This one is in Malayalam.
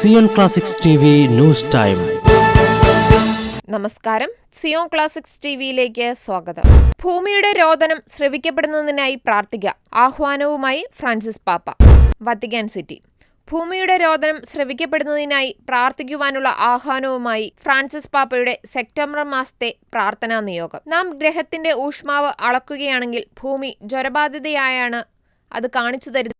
Zion classics T news time നമസ്കാരം. സിയോൺ ക്ലാസിക്സ് ടിവിയിലേക്ക് സ്വാഗതം. ഭൂമിയുടെ രോദനം ശ്രവിക്കപ്പെടുന്നതിനായി പ്രാർത്ഥിക്കുക ആഹ്വാനവുമായി ഫ്രാൻസിസ് പാപ്പ. വത്തിക്കാൻ സിറ്റി ഭൂമിയുടെ രോദനം ശ്രവിക്കപ്പെടുന്നതിനായി പ്രാർത്ഥിക്കുവാനുള്ള ആഹ്വാനവുമായി ഫ്രാൻസിസ് പാപ്പയുടെ സെപ്റ്റംബർ മാസത്തെ പ്രാർത്ഥനാ നിയോഗം. നാം ഗ്രഹത്തിന്റെ ഊഷ്മാവ് അളക്കുകയാണെങ്കിൽ ഭൂമി ജ്വരബാധിതയായാണ്. അത് കാണിച്ചു തരുന്നത്